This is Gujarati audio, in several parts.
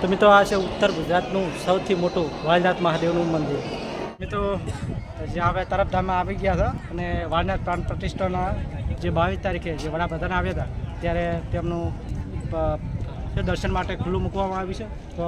તો મિત્રો, આ છે ઉત્તર ગુજરાતનું સૌથી મોટું વાલનાથ મહાદેવનું મંદિર. મિત્રો, જે આપણે તરફધામમાં આવી ગયા હતા અને વાલનાથ પ્રાણ પ્રતિષ્ઠાના જે બાવીસ તારીખે જે વડાપ્રધાન આવ્યા હતા, ત્યારે તેમનું તે દર્શન માટે ખુલ્લું મૂકવામાં આવ્યું છે. તો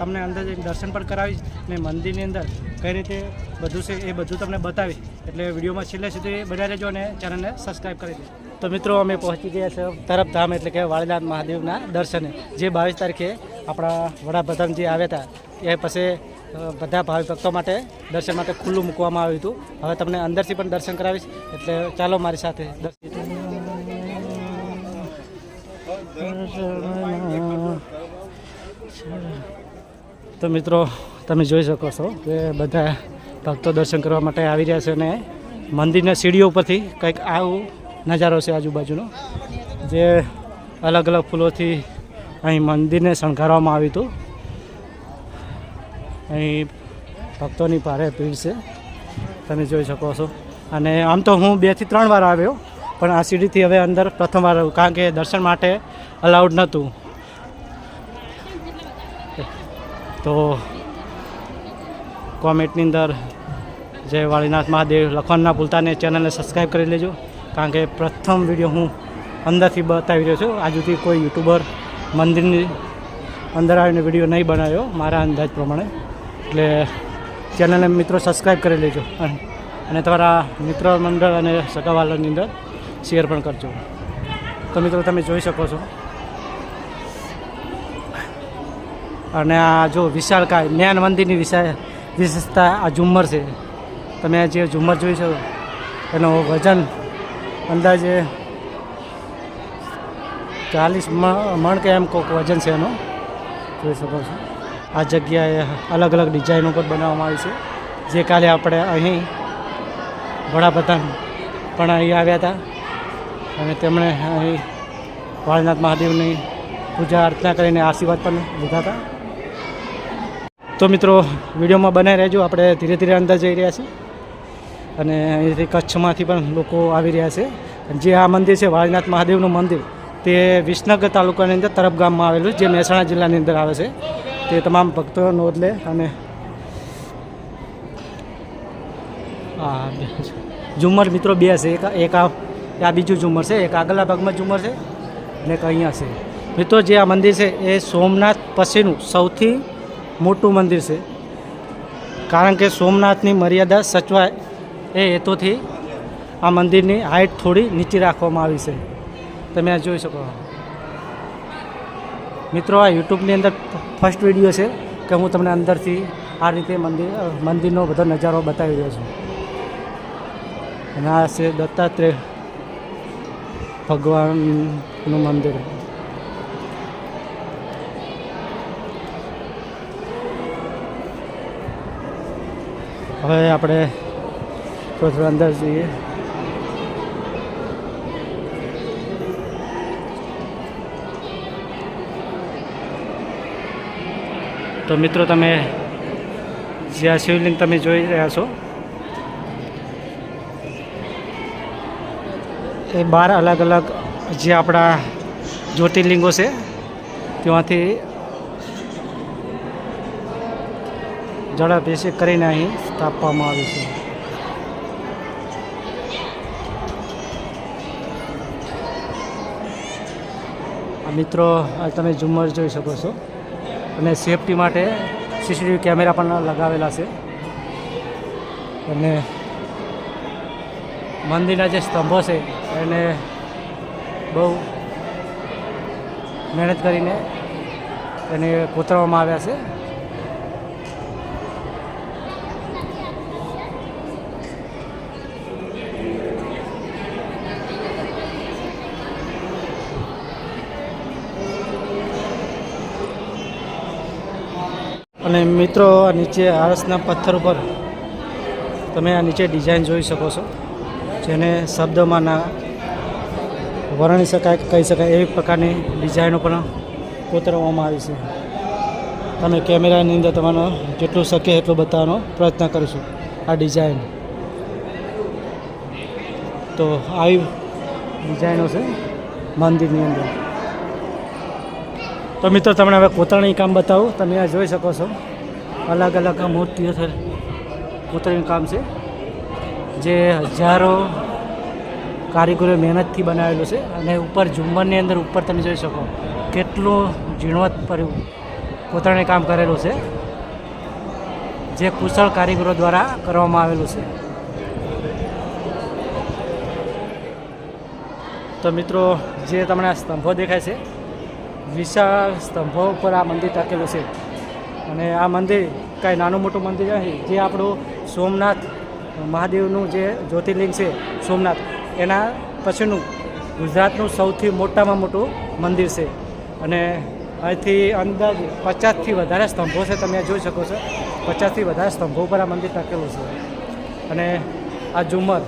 તમને અંદર દર્શન પણ કરાવીશ ને મંદિરની અંદર કઈ રીતે બધું છે એ બધું તમને બતાવીશ. એટલે વિડીયોમાં છેલ્લે સુધી બધા રહેજો અને ચેનલને સબસ્ક્રાઈબ કરી દેજો. તો મિત્રો, અમે પહોંચી ગયા છે તરફધામ એટલે કે વાળીનાથ મહાદેવના દર્શને. જે બાવીસ તારીખે આપણા વડાપ્રધાન જે આવ્યા હતા. એ પછી બધા ભાવિ ભક્તો માટે દર્શન માટે ખુલ્લું મૂકવામાં આવ્યું હતું. હવે તમને અંદરથી પણ દર્શન કરાવીશ. એટલે ચાલો મારી સાથે તો મિત્રો, તમે જોઈ શકો છો કે બધા ભક્તો દર્શન કરવા માટે આવી રહ્યા છે અને મંદિરના સીડીઓ ઉપરથી કંઈક આવું નજારો છે આજુબાજુનો, જે અલગ અલગ ફૂલોથી અહીં મંદિરને શણગારવામાં આવ્યું હતું. અહીં ભક્તોની ભારે ભીડ છે, તમે જોઈ શકો છો. અને આમ તો હું બેથી ત્રણ વાર આવ્યો, પણ આ સીડીથી હવે અંદર પ્રથમ વાર આવ્યું કારણ કે દર્શન માટે અલાઉડ નહોતું. તો કોમેન્ટની અંદર જય વાળીનાથ મહાદેવ. લખવાનું ના ભૂલતા ને ચેનલને સબસ્ક્રાઈબ કરી લેજો. કારણ કે પ્રથમ વીડિયો હું અંદરથી બતાવી રહ્યો છું. આજુથી કોઈ યુટ્યુબર મંદિરની અંદર આવીને વીડિયો નહીં બનાવ્યો, મારા અંદાજ પ્રમાણે. એટલે ચેનલને મિત્રો સબસ્ક્રાઈબ કરી લેજો. અને તમારા મિત્ર મંડળ અને સગાવાલાની અંદર શેર પણ કરજો. તો મિત્રો, તમે જોઈ શકો છો અને આ જો વિશાળકાય જ્ઞાન મંદિરની વિશા વિશેષતા આ ઝુમ્મર છે. તમે જે ઝુમ્મર જોઈ છો એનું વજન અંદાજે ચાલીસ મણ કે એમ કોઈક વજન છે એનું. જોઈ શકો છો. આ જગ્યાએ અલગ અલગ ડિઝાઇનો પણ બનાવવામાં આવી છે. જે કાલે આપણે અહીં વડાપ્રધાન પણ અહીં આવ્યા હતા. અને તેમણે અહીં વાળનાથ મહાદેવની પૂજા અર્ચના કરીને આશીર્વાદ પણ લીધા હતા. તો મિત્રો, વિડીયોમાં બનાવી રહેજો. આપણે ધીરે ધીરે અંદર જઈ રહ્યા છીએ. અને અહીંથી કચ્છમાંથી પણ લોકો આવી રહ્યા છે. જે આ મંદિર છે, વાળીનાથ મહાદેવનું મંદિર, તે વિસનગર તાલુકાની અંદર તરફ ગામમાં આવેલું જે મહેસાણા જિલ્લાની અંદર આવે છે. તે તમામ ભક્તો નોંધ લે અને હા ઝુમ્મર મિત્રો બે છે. એક એક આ બીજું ઝુમ્મર છે. એક આગળના ભાગમાં ઝુમ્મર છે અને એક અહીંયા છે. મિત્રો, જે આ મંદિર છે, એ સોમનાથ પછીનું સૌથી મોટું મંદિર છે. કારણ કે સોમનાથની મર્યાદા સચવાય એ હેતુથી આ મંદિરની હાઇટ થોડી નીચી રાખવામાં આવી છે. તમે આ જોઈ શકો મિત્રો, આ યુટ્યુબની અંદર ફર્સ્ટ વીડિયો છે કે હું તમને અંદરથી આ રીતે મંદિર, મંદિરનો બધો નજારો બતાવી રહ્યો છું. અને આ છે દત્તાત્રેય ભગવાનનું મંદિર. હવે આપણે થોડું અંદર જઈએ. તો મિત્રો, તમે જે આ શિવલિંગ તમે જોઈ રહ્યા છો, એ બાર અલગ અલગ જે આપણા જ્યોતિર્લિંગો છે, ત્યાંથી જળાભિષેક કરીને અહીં સ્થાપવામાં આવી છે. આ મિત્રો, આ તમે ઝુમ્મર જોઈ શકો છો. અને સેફટી માટે સીસીટીવી કેમેરા પણ લગાવેલા છે. અને મંદિરના જે સ્તંભો છે, એને બહુ મહેનત કરીને એને કોતરવામાં આવ્યા છે. અને મિત્રો, આ નીચે આરસના પથ્થર ઉપર તમે આ નીચે ડિઝાઇન જોઈ શકો છો, જેને શબ્દોમાં ના વર્ણી શકાય કહી શકાય એવી પ્રકારની ડિઝાઇનો પણ કોતરવામાં આવી છે. તમે કેમેરાની અંદર તમારો જેટલું શક્ય એટલું બતાવવાનો પ્રયત્ન કરીશું આ ડિઝાઇન તો આવી ડિઝાઇનો છે મંદિરની અંદર. તો મિત્રો, તમને હવે કોતરણી કામ બતાવું. તમે આ જોઈ શકો છો. અલગ અલગ મૂર્તિઓ છે કોતરણી કામ છે. જે હજારો કારીગરો મહેનતથી બનાવેલું છે અને ઉપર ઝુમ્મરની અંદર ઉપર તમે જોઈ શકો કેટલું ઝીણવટ પર કોતરણી કામ કરેલું છે. જે કુશળ કારીગરો દ્વારા કરવામાં આવેલું છે. તો મિત્રો, જે તમને આ સ્તંભો દેખાય છે વિશાળ સ્તંભો ઉપર આ મંદિર ટાંકેલું છે. અને આ મંદિર કાંઈ નાનું મોટું મંદિર નથી. જે આપણું સોમનાથ મહાદેવનું જે જ્યોતિર્લિંગ છે, સોમનાથ, એના પછીનું ગુજરાતનું સૌથી મોટામાં મોટું મંદિર છે. અને અહીંથી અંદાજ પચાસથી વધારે સ્તંભો છે, તમે જોઈ શકો છો. પચાસથી વધારે સ્તંભો ઉપર આ મંદિર ટાંકેલું છે. અને આ ઝુમ્મર,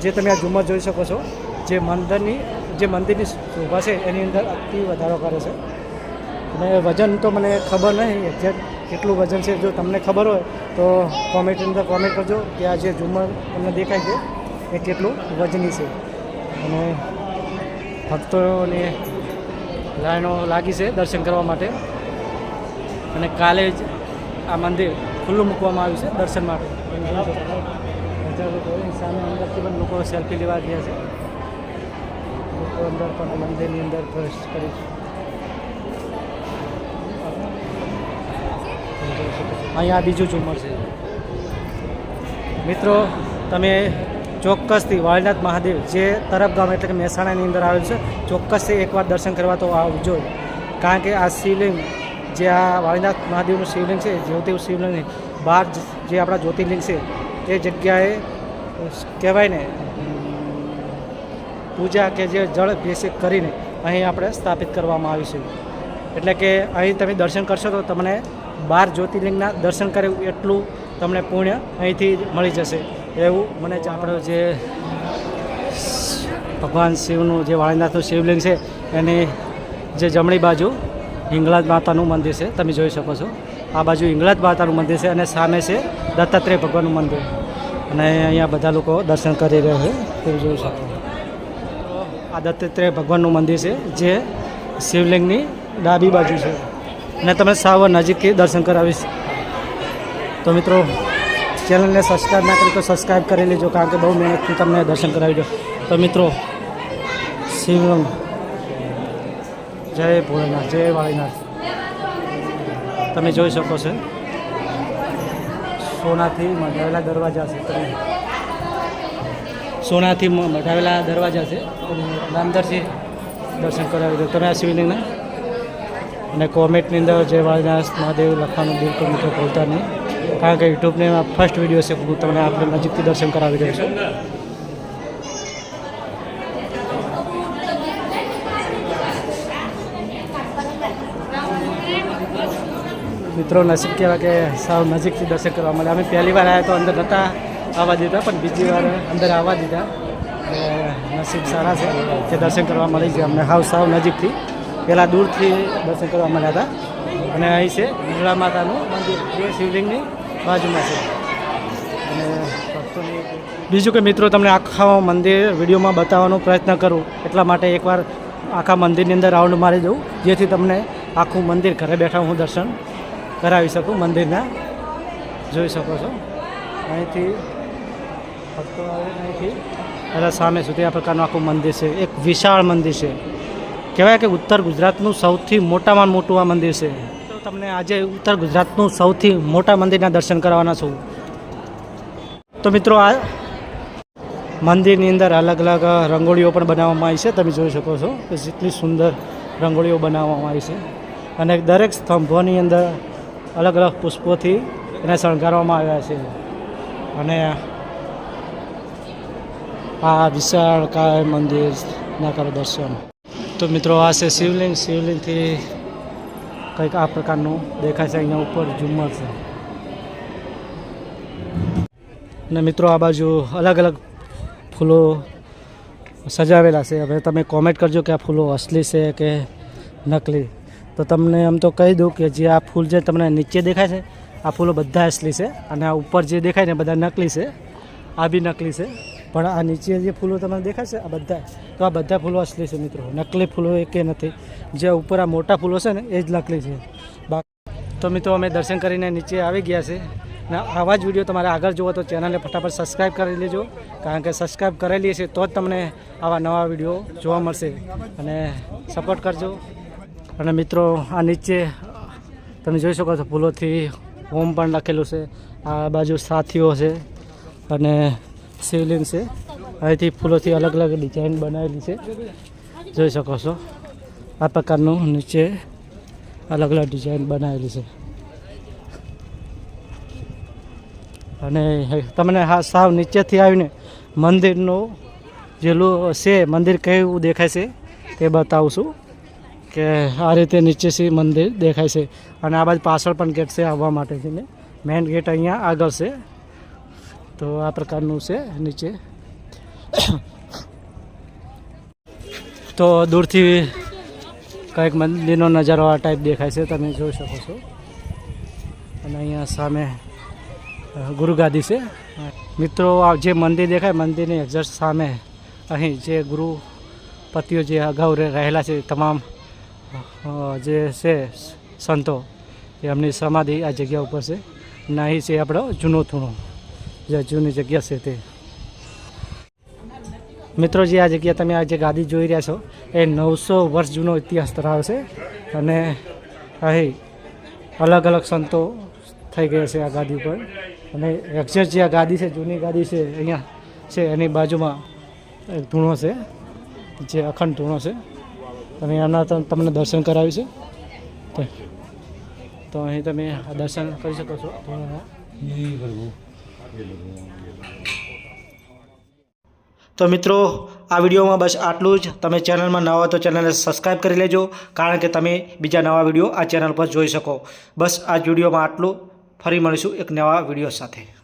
જે તમે આ ઝુમ્મર જોઈ શકો છો, જે મંદિરની જે મંદિરની શોભા છે એની અંદર અતિ વધારો કરે છે અને વજન તો મને ખબર નહીં એક્ઝેક્ટ કેટલું વજન છે જો તમને ખબર હોય તો કોમેન્ટ અંદર કોમેન્ટ કરજો કે આ જે ઝુમર તમને દેખાય છે એ કેટલું વજની છે અને ભક્તોને લાઈનો લાગી છે દર્શન કરવા માટે અને કાલે જ આ મંદિર ખુલ્લું મૂકવામાં આવ્યું છે દર્શન માટે સામે અંદરથી પણ લોકો સેલ્ફી લેવા ગયા છે અંદર પણ મંદિરની અંદર પ્રવેશ કરી અહીંયા બીજું ઝુમર છે. મિત્રો, તમે ચોક્કસથી વાળનાથ મહાદેવ જે તરફ ગામ એટલે કે મહેસાણાની અંદર આવેલું છે, ચોક્કસથી એકવાર દર્શન કરવા તો આવજો. કારણ કે આ શિવલિંગ, જે આ વાળીનાથ મહાદેવનું શિવલિંગ છે જ્યોતિ શિવલિંગ બહાર જે આપણા જ્યોતિર્લિંગ છે, એ જગ્યાએ કહેવાય ને પૂજા કે જે જળ અભિષેક કરીને અહીં આપણે સ્થાપિત કરવામાં આવી છે. એટલે કે અહીં તમે દર્શન કરશો તો તમને બાર જ્યોતિર્લિંગના દર્શન કરે એટલું તમને પુણ્ય અહીંથી મળી જશે. એવું મને જ આપણો જે ભગવાન શિવનું જે વાળીનાથનું શિવલિંગ છે, એની જે જમણી બાજુ હિંગળાજ માતાનું મંદિર છે, તમે જોઈ શકો છો. આ બાજુ હિંગળાજ માતાનું મંદિર છે અને સામે છે દત્તાત્રેય ભગવાનનું મંદિર. અને અહીંયા બધા લોકો દર્શન કરી રહ્યા છે, તમે જોઈ શકો આ ભગવાનનું મંદિર છે, જે શિવલિંગની ડાબી બાજુ છે. અને તમે સાવ નજીકથી દર્શન કરાવીશ તો મિત્રો, ચેનલને સબસ્ક્રાઈબ ના કરી તો સબસ્ક્રાઈબ કરી લેજો, કારણ કે બહુ મહેનતથી તમને દર્શન કરાવી દો. તો મિત્રો શિવલંગ જય ભોળેનાથ, જય વાળીનાથ. તમે જોઈ શકો છો. સોનાથી મઢાવેલા દરવાજા છે, તમે સોનાથી મઢાવેલા દરવાજા છે. તમે છે, દર્શન કરાવી દો. તમે આ શિવલિંગના? અને કોમેન્ટની અંદર જે વાળીનાથ મહાદેવ લખવાનું બિલકુલ મિત્રો ભૂલતા નહીં. કારણ કે યુટ્યુબને ફર્સ્ટ વીડિયો છે, હું તમને આપણે નજીકથી દર્શન કરાવી રહ્યો છું. મિત્રો નસીબ કહેવાય કે સાવ નજીકથી દર્શન કરવા મળે અમે પહેલી વાર આવ્યા તો અંદર નહોતા આવવા દીધા, પણ બીજી વાર અંદર આવવા દીધા. નસીબ સારા છે કે દર્શન કરવા મળી ગયા અમને. હાવ સાવ નજીકથી. પહેલાં દૂરથી દર્શન કરવા મળ્યા હતા. અને અહીં છે હિંગળા માતાનું મંદિર. જે શિવલિંગની બાજુમાં છે. અને બીજું કે મિત્રો, તમને આખા મંદિર વિડીયોમાં બતાવવાનો પ્રયત્ન કરું. એટલા માટે એકવાર આખા મંદિરની અંદર રાઉન્ડ મારી દઉં, જેથી તમને આખું મંદિર ઘરે બેઠા હું દર્શન કરાવી શકું, મંદિરના. જોઈ શકો છો. અહીંથી ભક્તો અહીંથી. પહેલાં સામે સુધી આ પ્રકારનું આખું મંદિર છે. એક વિશાળ મંદિર છે. કહેવાય કે ઉત્તર ગુજરાતનું સૌથી મોટામાં મોટું આ મંદિર છે. તો તમને આજે ઉત્તર ગુજરાતનું સૌથી મોટા મંદિરના દર્શન કરાવવાના છું. તો મિત્રો, આ મંદિરની અંદર અલગ અલગ રંગોળીઓ પણ બનાવવામાં આવી છે. તમે જોઈ શકો છો કે જેટલી સુંદર રંગોળીઓ બનાવવામાં આવી છે. અને દરેક સ્તંભોની અંદર અલગ અલગ પુષ્પોથી એને શણગારવામાં આવ્યા છે. અને આ વિશાળ કાય મંદિરના કરો દર્શન. તો મિત્રો, આ છે શિવલિંગ. શિવલિંગથી કંઈક આ પ્રકારનું દેખાય છે. અહીંયા ઉપર ઝુમ્મર છે. અને મિત્રો, આ બાજુ અલગ અલગ ફૂલો સજાવેલા છે. હવે તમે કોમેન્ટ કરજો કે આ ફૂલો અસલી છે કે નકલી. તો તમને આમ તો કહી દઉં કે જે આ ફૂલ જે તમને નીચે દેખાય છે, આ ફૂલો બધા અસલી છે અને આ ઉપર જે દેખાય ને બધા નકલી છે, આ બી નકલી છે. પણ આ નીચે જે ફૂલો તમને દેખાય છે, આ બધા, તો આ બધા ફૂલો અસલી છે મિત્રો. નકલી ફૂલો એકે નથી. જે ઉપર આ મોટા ફૂલો છે ને, એ જ નકલી છે. તો મિત્રો અમે દર્શન કરીને નીચે આવી ગયા છે. ને આવા જ વીડિયો તમારે આગળ જુઓ તો ચેનલને ફટાફટ સબસ્ક્રાઈબ કરી લેજો. કારણ કે સબસ્ક્રાઈબ કરેલી છે તો જ તમને આવા નવા વીડિયો જોવા મળશે. અને સપોર્ટ કરજો. અને મિત્રો, આ નીચે, તમે જોઈ શકો છો ફૂલોથી હોમ પણ લખેલું છે. આ બાજુ સાથીઓ છે અને શિવલિંગ છે. અહીંથી ફૂલોથી અલગ અલગ ડિઝાઇન બનાવેલી છે. જોઈ શકો છો. આ પ્રકારનું નીચે અલગ અલગ ડિઝાઇન બનાવેલી છે. અને તમને સાવ નીચેથી આવીને મંદિરનું જેલું છે, મંદિર કેવું દેખાય છે તે બતાવું છું. કે આ રીતે નીચેથી મંદિર દેખાય છે અને આ બાજુ પાછળ પણ ગેટ છે આવવા માટે છે ને મેઇન ગેટ અહીંયા આગળ છે. તો આ પ્રકારનું છે નીચે. તો દૂરથી કંઈક મંદિરનો નજારો આ ટાઈપ દેખાય છે, તમે જોઈ શકો છો. અને અહીંયા સામે ગુરુગાદી છે. મિત્રો, આ જે મંદિર દેખાય, મંદિરની એક્ઝેક્ટ સામે, અહીં જે ગુરુપતિઓ જે અગાઉ રહેલા છે તમામ જે છે સંતો એમની સમાધિ આ જગ્યા ઉપર છે. અને અહીં છે આપણો જૂનો થૂણો, જે જૂની જગ્યા છે તે. મિત્રો જે આ જગ્યા તમે આ જે ગાદી જોઈ રહ્યા છો, એ નવસો વર્ષ જૂનો ઇતિહાસ ધરાવે છે. અને અહીં અલગ અલગ સંતો થઈ ગયા છે આ ગાદી ઉપર. અને એક્ઝેક્ટ જે આ ગાદી છે, જૂની ગાદી છે, અહીંયા છે, એની બાજુમાં એક ધૂણો છે, જે અખંડ ધૂણો છે. અને એમના તમને દર્શન કરાવ્યું છે? તો- અહીં તમે દર્શન કરી શકો છો. તો મિત્રો, આ વિડીયોમાં બસ આટલું જ. તમે ચેનલમાં નવા તો ચેનલને સબસ્ક્રાઈબ કરી લેજો, કારણ કે તમે બીજા નવા વીડિયો આ ચેનલ પર જોઈ શકો. બસ આ વિડીયોમાં આટલું. ફરી મળીશું એક નવા વીડિયો સાથે.